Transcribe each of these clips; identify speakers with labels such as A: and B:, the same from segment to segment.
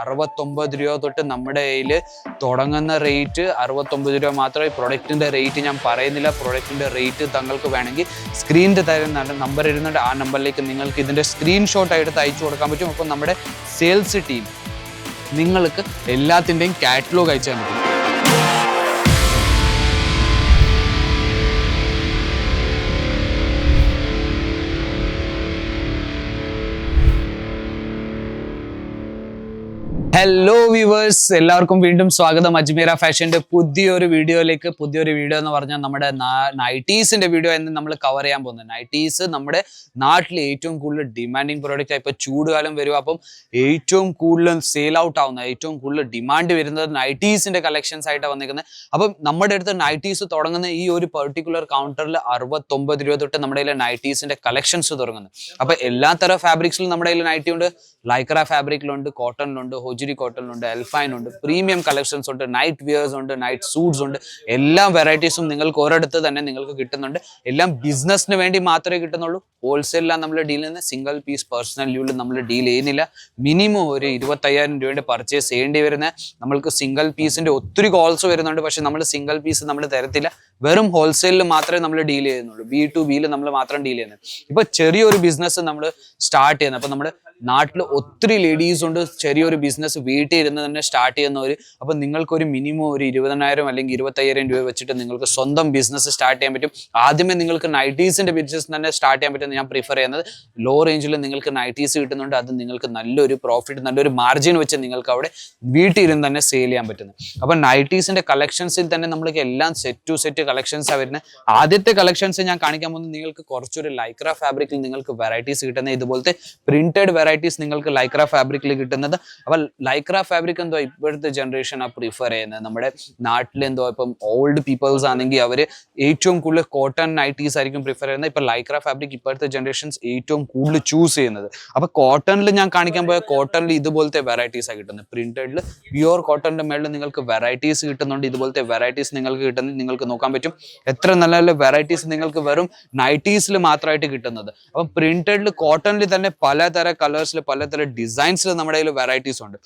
A: അറുപത്തൊമ്പത് രൂപ തൊട്ട് നമ്മുടെ കയ്യിൽ തുടങ്ങുന്ന റേറ്റ് അറുപത്തൊമ്പത് രൂപ മാത്രമേ പ്രൊഡക്റ്റിന്റെ റേറ്റ് ഞാൻ പറയുന്നില്ല. പ്രൊഡക്റ്റിന്റെ റേറ്റ് തങ്ങൾക്ക് വേണമെങ്കിൽ സ്ക്രീനിന്റെ തരുന്ന നമ്പർ ഇരുന്നുണ്ട് ആ നമ്പറിലേക്ക് നിങ്ങൾക്ക് ഇതിന്റെ സ്ക്രീൻഷോട്ട് എടുത്ത് അയച്ചു കൊടുക്കാൻ പറ്റും. അപ്പം നമ്മുടെ സെയിൽസ് ടീം നിങ്ങൾക്ക് എല്ലാത്തിന്റെയും കാറ്റലോഗ് അയച്ചു തരാൻ പറ്റും. ഹലോ വ്യൂവേഴ്സ് എല്ലാവർക്കും വീണ്ടും സ്വാഗതം. അജ്മീറ ഫാഷന്റെ പുതിയൊരു വീഡിയോയിലേക്ക്. പുതിയൊരു വീഡിയോ എന്ന് പറഞ്ഞാൽ നമ്മുടെ നൈറ്റീസിന്റെ വീഡിയോ എന്ന് നമ്മൾ കവർ ചെയ്യാൻ പോകുന്നത്. നൈറ്റീസ് നമ്മുടെ നാട്ടിൽ ഏറ്റവും കൂടുതൽ ഡിമാൻഡിങ് പ്രോഡക്റ്റ് ഇപ്പൊ ചൂടുകാലം വരും അപ്പം ഏറ്റവും കൂടുതൽ സെയിൽ ഔട്ട് ആവുന്ന ഏറ്റവും കൂടുതൽ ഡിമാൻഡ് വരുന്നത് നൈറ്റീസിന്റെ കളക്ഷൻസ് ആയിട്ട് വന്നിരിക്കുന്നത്. അപ്പം നമ്മുടെ അടുത്ത് നൈറ്റീസ് തുടങ്ങുന്ന ഈ ഒരു പെർട്ടിക്കുലർ കൗണ്ടറിൽ അറുപത്തൊമ്പത് രൂപ തൊട്ട് നമ്മുടെ നൈറ്റീസിന്റെ കളക്ഷൻസ് തുടങ്ങുന്നത് അപ്പൊ എല്ലാ തരം ഫാബ്രിക്സിലും നമ്മുടെ കയ്യിൽ നൈറ്റി ഉണ്ട്. ലൈക്ര ഫാബ്രിക്കിലുണ്ട് കോട്ടണിലുണ്ട് ഹോജിരി കോട്ടണിലുണ്ട് എൽഫൈനുണ്ട് പ്രീമിയം കളക്ഷൻസ് ഉണ്ട് നൈറ്റ് വിയേഴ്സ് ഉണ്ട് നൈറ്റ് സൂട്ട്സ് ഉണ്ട് എല്ലാ വെറൈറ്റീസും നിങ്ങൾക്ക് ഒരിടത്ത് തന്നെ നിങ്ങൾക്ക് കിട്ടുന്നുണ്ട്. എല്ലാം ബിസിനസ്സിന് വേണ്ടി മാത്രമേ കിട്ടുന്നുള്ളൂ. ഹോൾസെയിലാണ് നമ്മൾ ഡീൽ ചെയ്യുന്നത്. സിംഗിൾ പീസ് പേഴ്സണൽ യൂവിൽ നമ്മൾ ഡീൽ ചെയ്യുന്നില്ല. മിനിമം ഒരു ഇരുപത്തയ്യായിരം രൂപയുടെ പർച്ചേസ് ചെയ്യേണ്ടി വരുന്ന നമ്മൾക്ക് സിംഗിൾ പീസിന്റെ ഒത്തിരി കോൾസ് വരുന്നുണ്ട്. പക്ഷെ നമ്മൾ സിംഗിൾ പീസ് നമ്മൾ തരത്തില്ല. വെറും ഹോൾസെയിലിൽ മാത്രമേ നമ്മൾ ഡീൽ ചെയ്യുന്നുള്ളൂ. ബി ടു ബിയിൽ നമ്മൾ മാത്രം ഡീൽ ചെയ്യുന്നത്. ഇപ്പൊ ചെറിയൊരു ബിസിനസ് നമ്മൾ സ്റ്റാർട്ട് ചെയ്യുന്നത് അപ്പൊ നമ്മുടെ നാട്ടിൽ ഒത്തിരി ലേഡീസ് ഉണ്ട്. ചെറിയൊരു ബിസിനസ് വീട്ടിൽ ഇരുന്ന് തന്നെ സ്റ്റാർട്ട് ചെയ്യുന്നവർ അപ്പൊ നിങ്ങൾക്കൊരു മിനിമം ഒരു ഇരുപതിനായിരം അല്ലെങ്കിൽ ഇരുപത്തയ്യായിരം രൂപ വെച്ചിട്ട് നിങ്ങൾക്ക് സ്വന്തം ബിസിനസ് സ്റ്റാർട്ട് ചെയ്യാൻ പറ്റും. ആദ്യമേ നിങ്ങൾക്ക് നൈറ്റീസിന്റെ ബിസിനസ് തന്നെ സ്റ്റാർട്ട് ചെയ്യാൻ പറ്റും ഞാൻ പ്രിഫർ ചെയ്യുന്നത്. ലോ റേഞ്ചിൽ നിങ്ങൾക്ക് നൈറ്റീസ് കിട്ടുന്നുണ്ട്. അത് നിങ്ങൾക്ക് നല്ലൊരു പ്രോഫിറ്റ് നല്ലൊരു മാർജിൻ വെച്ച് നിങ്ങൾക്ക് അവിടെ വീട്ടിൽ ഇരുന്ന് തന്നെ സെയിൽ ചെയ്യാൻ പറ്റുന്നത് അപ്പൊ നൈറ്റീസിന്റെ കളക്ഷൻസിൽ തന്നെ നമ്മൾക്ക് എല്ലാം സെറ്റ് ടു സെറ്റ് കളക്ഷൻസ് വരുന്നത് ആദ്യത്തെ കളക്ഷൻസ് ഞാൻ കാണിക്കാൻ പോകുന്നത് നിങ്ങൾക്ക് കുറച്ചൊരു ലൈക്ര ഫാബ്രിക്കിൽ നിങ്ങൾക്ക് വെറൈറ്റീസ് കിട്ടുന്ന. ഇതുപോലത്തെ പ്രിന്റഡ് വെറൈറ്റീസ് നിങ്ങൾക്ക് ലൈക്ര ഫാബ്രിക്കിൽ കിട്ടുന്നത്. അപ്പൊ ലൈക്ര ഫാബ്രിക് എന്തോ ഇപ്പോഴത്തെ ജനറേഷൻ ആ പ്രിഫർ ചെയ്യുന്നത് നമ്മുടെ നാട്ടിൽ എന്തോ ഇപ്പം ഓൾഡ് പീപ്പിൾസ് ആണെങ്കിൽ അവർ ഏറ്റവും കൂടുതൽ കോട്ടൺ നൈറ്റീസ് ആയിരിക്കും പ്രിഫർ ചെയ്യുന്നത് ഇപ്പൊ ലൈക്ര ഫാബ്രിക് ഇപ്പോഴത്തെ ജനറേഷൻസ് ഏറ്റവും കൂടുതൽ ചൂസ് ചെയ്യുന്നത്. അപ്പൊ കോട്ടണിൽ ഞാൻ കാണിക്കാൻ പോയ കോട്ടണിൽ ഇതുപോലത്തെ വെറൈറ്റീസ് ആണ് കിട്ടുന്നത് പ്രിന്റഡിൽ പ്യുവർ കോട്ടണിന്റെ മേളിൽ നിങ്ങൾക്ക് വെറൈറ്റീസ് കിട്ടുന്നുണ്ട്. ഇതുപോലത്തെ വെറൈറ്റീസ് നിങ്ങൾക്ക് കിട്ടുന്നത് നിങ്ങൾക്ക് നോക്കാൻ പറ്റും. എത്ര നല്ല നല്ല വെറൈറ്റീസ് നിങ്ങൾക്ക് വെറും നൈറ്റീസിൽ മാത്രമായിട്ട് കിട്ടുന്നത്. അപ്പം പ്രിന്റഡിൽ കോട്ടണിൽ തന്നെ പലതര കളേഴ്സിൽ പലതര ഡിസൈൻസിൽ നമ്മുടെ കയ്യിൽ വെറൈറ്റീസ് ഉണ്ട്.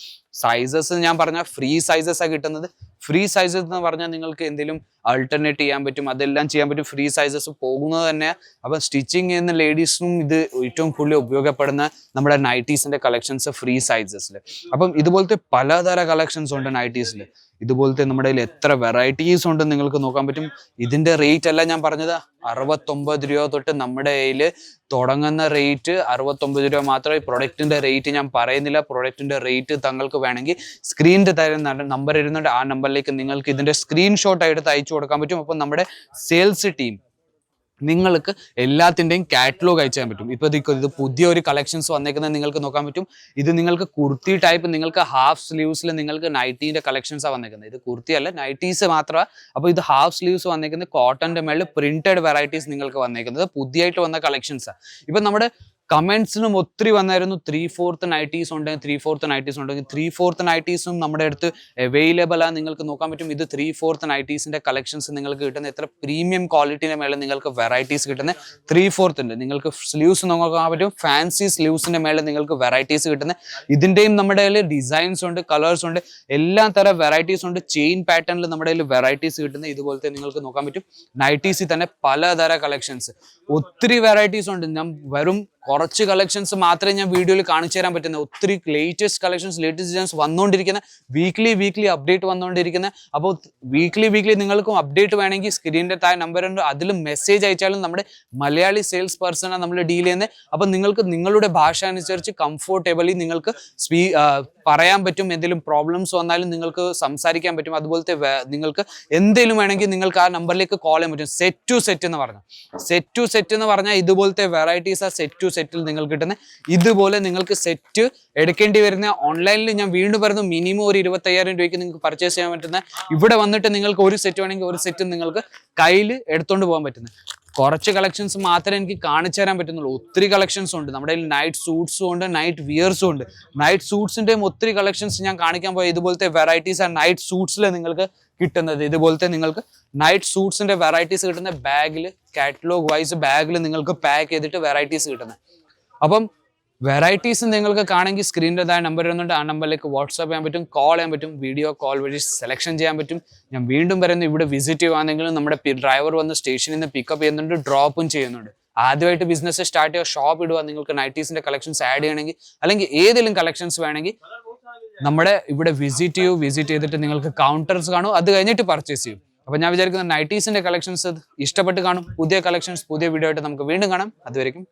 A: സൈസസ് ഞാൻ പറഞ്ഞ ഫ്രീ സൈസസ് ആണ് കിട്ടുന്നത്. ഫ്രീ സൈസസ് എന്ന് പറഞ്ഞാൽ നിങ്ങൾക്ക് എന്തെങ്കിലും ആൾട്ടർനേറ്റ് ചെയ്യാൻ പറ്റും അതെല്ലാം ചെയ്യാൻ പറ്റും. ഫ്രീ സൈസസ് പോകുന്നത് തന്നെ അപ്പം സ്റ്റിച്ചിങ് ചെയ്യുന്ന ലേഡീസിനും ഇത് ഏറ്റവും കൂടുതൽ ഉപയോഗപ്പെടുന്ന നമ്മുടെ നൈറ്റീസിന്റെ കളക്ഷൻസ് ഫ്രീ സൈസസിൽ അപ്പം ഇതുപോലത്തെ പലതര കളക്ഷൻസ് ഉണ്ട് നൈറ്റീസിൽ ഇതുപോലത്തെ നമ്മുടെ കയ്യിൽ എത്ര വെറൈറ്റീസ് ഉണ്ട് നിങ്ങൾക്ക് നോക്കാൻ പറ്റും. ഇതിന്റെ റേറ്റ് അല്ല ഞാൻ പറഞ്ഞത്. അറുപത്തൊമ്പത് രൂപ തൊട്ട് നമ്മുടെ കയ്യിൽ തുടങ്ങുന്ന റേറ്റ് അറുപത്തൊമ്പത് രൂപ മാത്രമേ പ്രൊഡക്റ്റിന്റെ റേറ്റ് ഞാൻ പറയുന്നില്ല. പ്രൊഡക്റ്റിന്റെ റേറ്റ് തങ്ങൾക്ക് വേണമെങ്കിൽ സ്ക്രീനിന്റെ തരുന്ന നമ്പർ ഇരുന്നുണ്ട് ആ നമ്പറിലേക്ക് നിങ്ങൾക്ക് ഇതിന്റെ സ്ക്രീൻഷോട്ട് എടുത്ത് അയച്ചു കൊടുക്കാൻ പറ്റും. അപ്പം നമ്മുടെ സെയിൽസ് ടീം നിങ്ങൾക്ക് എല്ലാത്തിന്റെയും കാറ്റലോഗ് അയച്ചു തരാൻ പറ്റും. ഇപ്പോൾ ഇത് പുതിയ പുതിയൊരു കളക്ഷൻസ് വന്നേക്കുന്നത് നിങ്ങൾക്ക് നോക്കാൻ പറ്റും. ഇത് നിങ്ങൾക്ക് കുർത്തി ടൈപ്പ് നിങ്ങൾക്ക് ഹാഫ് സ്ലീവ്സിൽ നിങ്ങൾക്ക് നൈറ്റീന്റെ കളക്ഷൻസാണ് വന്നേക്കുന്നത്. ഇത് കുർത്തി അല്ല നൈറ്റീസ് മാത്രമാണ് അപ്പോൾ ഇത് ഹാഫ് സ്ലീവ്സ് വന്നേക്കുന്നത് കോട്ടന്റെ മേളിൽ പ്രിന്റഡ് വെറൈറ്റീസ് നിങ്ങൾക്ക് വന്നേക്കുന്നത്. പുതിയായിട്ട് വന്ന കളക്ഷൻസാണ് ഇപ്പം നമ്മുടെ കമന്റ്സിനും ഒത്തിരി വന്നായിരുന്നു. ത്രീ ഫോർത്ത് നൈറ്റീസ് ഉണ്ടെങ്കിൽ ത്രീ ഫോർത്ത് നൈറ്റീസ് ഉണ്ടെങ്കിൽ ത്രീ ഫോർത്ത് നൈറ്റീസും നമ്മുടെ അടുത്ത് അവൈലബിൾ ആണ്. നിങ്ങൾക്ക് നോക്കാൻ പറ്റും. ഇത് ത്രീ ഫോർത്ത് നൈറ്റീസിന്റെ കളക്ഷൻസ് നിങ്ങൾക്ക് കിട്ടുന്ന എത്ര പ്രീമിയം ക്വാളിറ്റിയുടെ മേലെ നിങ്ങൾക്ക് വെറൈറ്റീസ് കിട്ടുന്ന ത്രീ ഫോർത്ത് ഉണ്ട്. നിങ്ങൾക്ക് സ്ലീവ്സ് നോക്കാൻ പറ്റും. ഫാൻസി സ്ലീവ്സിന്റെ മേലെ നിങ്ങൾക്ക് വെറൈറ്റീസ് കിട്ടുന്ന ഇതിന്റെയും നമ്മുടെ കയ്യിൽ ഡിസൈൻസ് ഉണ്ട് കളേഴ്സ് ഉണ്ട്. എല്ലാ തരം വെറൈറ്റീസ് ഉണ്ട്. ചെയിൻ പാറ്റേണിൽ നമ്മുടെ കയ്യിൽ വെറൈറ്റീസ് കിട്ടുന്ന ഇതുപോലത്തെ നിങ്ങൾക്ക് നോക്കാൻ പറ്റും. നൈറ്റീസിൽ തന്നെ പലതര കളക്ഷൻസ് ഒത്തിരി വെറൈറ്റീസ് ഉണ്ട്. ഞാൻ വെറും കുറച്ച് കളക്ഷൻസ് മാത്രമേ ഞാൻ വീഡിയോയിൽ കാണിച്ചു തരാൻ പറ്റുന്ന. ഒത്തിരി ലേറ്റസ്റ്റ് കളക്ഷൻസ് ലേറ്റസ്റ്റ് ഡിസൈൻസ് വന്നുകൊണ്ടിരിക്കുന്ന വീക്ക്ലി വീക്ക്ലി അപ്ഡേറ്റ് വന്നുകൊണ്ടിരിക്കുന്ന അപ്പോൾ വീക്ക്ലി വീക്ക്ലി നിങ്ങൾക്കും അപ്ഡേറ്റ് വേണമെങ്കിൽ സ്ക്രീനിന്റെ താഴെ നമ്പർ ഉണ്ട്. അതിൽ മെസ്സേജ് അയച്ചാലും നമ്മുടെ മലയാളി സെയിൽസ് പേഴ്സണാണ് നമ്മൾ ഡീൽ ചെയ്യുന്നത് അപ്പോൾ നിങ്ങൾക്ക് നിങ്ങളുടെ ഭാഷ അനുസരിച്ച് കംഫോർട്ടബിളി നിങ്ങൾക്ക് സ്പീ പറയാൻ പറ്റും എന്തെങ്കിലും പ്രോബ്ലംസ് വന്നാലും നിങ്ങൾക്ക് സംസാരിക്കാൻ പറ്റും. അതുപോലത്തെ നിങ്ങൾക്ക് എന്തെങ്കിലും വേണമെങ്കിൽ നിങ്ങൾക്ക് ആ നമ്പറിലേക്ക് കോൾ ചെയ്യാൻ പറ്റും. സെറ്റ് ടു സെറ്റ് എന്ന് പറഞ്ഞാൽ. സെറ്റ് ടു സെറ്റ് എന്ന് പറഞ്ഞാൽ ഇതുപോലത്തെ വെറൈറ്റീസ് ആ സെറ്റ് ടു സെറ്റിൽ നിങ്ങൾക്ക് കിട്ടുന്ന ഇതുപോലെ നിങ്ങൾക്ക് സെറ്റ് എടുക്കേണ്ടി വരുന്ന ഓൺലൈനിൽ ഞാൻ വീണ്ടും പറയുന്നു മിനിമം ഒരു ഇരുപത്തയ്യായിരം രൂപയ്ക്ക് നിങ്ങൾക്ക് പർച്ചേസ് ചെയ്യാൻ പറ്റുന്ന ഇവിടെ വന്നിട്ട് നിങ്ങൾക്ക് ഒരു സെറ്റ് വേണമെങ്കിൽ ഒരു സെറ്റ് നിങ്ങൾക്ക് കയ്യിൽ എടുത്തുകൊണ്ട് പോകാൻ പറ്റുന്നത് കുറച്ച് കളക്ഷൻസ് മാത്രമേ എനിക്ക് കാണിച്ചു തരാൻ പറ്റുന്നുള്ളൂ. ഒത്തിരി കളക്ഷൻസ് ഉണ്ട്. നമ്മുടെ കയ്യിൽ നൈറ്റ് സൂട്ട്സും ഉണ്ട് നൈറ്റ് വിയർസും ഉണ്ട്. നൈറ്റ് സൂട്ട്സിന്റെയും ഒത്തിരി കളക്ഷൻസ് ഞാൻ കാണിക്കാൻ പോയ ഇതുപോലത്തെ വെറൈറ്റീസ് ആ നൈറ്റ് സൂട്ട്സിൽ നിങ്ങൾക്ക് കിട്ടുന്നത്. ഇതുപോലത്തെ നിങ്ങൾക്ക് നൈറ്റ് സൂട്ട്സിന്റെ വെറൈറ്റീസ് കിട്ടുന്ന ബാഗിൽ കാറ്റലോഗ് വൈസ് ബാഗിൽ നിങ്ങൾക്ക് പാക്ക് ചെയ്തിട്ട് വെറൈറ്റീസ് കിട്ടുന്നത്. അപ്പം വെറൈറ്റീസ് നിങ്ങൾക്ക് കാണുമെങ്കിൽ സ്ക്രീനിന്റെ താഴെ നമ്പർ വരുന്നുണ്ട് ആ നമ്പറിലേക്ക് വാട്സാപ്പ് ചെയ്യാൻ പറ്റും കോൾ ചെയ്യാൻ പറ്റും വീഡിയോ കോൾ വഴി സെലക്ഷൻ ചെയ്യാൻ പറ്റും. ഞാൻ വീണ്ടും പറയുന്നു ഇവിടെ വിസിറ്റ് ചെയ്യുവാണെങ്കിലും നമ്മുടെ ഡ്രൈവർ വന്ന് സ്റ്റേഷനിൽ നിന്ന് പിക്കപ്പ് ചെയ്യുന്നുണ്ട് ഡ്രോപ്പും ചെയ്യുന്നുണ്ട്. ആദ്യമായിട്ട് ബിസിനസ് സ്റ്റാർട്ട് ചെയ്യുക ഷോപ്പ് ഇടുക നിങ്ങൾക്ക് നൈറ്റീസിന്റെ കളക്ഷൻസ് ആഡ് ചെയ്യണമെങ്കിൽ അല്ലെങ്കിൽ ഏതെങ്കിലും കളക്ഷൻസ് വേണമെങ്കിൽ നമ്മുടെ ഇവിടെ വിസിറ്റ് ചെയ്യൂ വിസിറ്റ് ചെയ്തിട്ട് നിങ്ങൾക്ക് കൗണ്ടേഴ്സ് കാണും അത് കഴിഞ്ഞിട്ട് പർച്ചേസ് ചെയ്യും. അപ്പോൾ ഞാൻ വിചാരിക്കുന്ന നൈറ്റീസിന്റെ കളക്ഷൻസ് ഇഷ്ടപ്പെട്ട് കാണും. പുതിയ കളക്ഷൻസ് പുതിയ വീഡിയോ ആയിട്ട് നമുക്ക് വീണ്ടും കാണാം. അതുവരെയും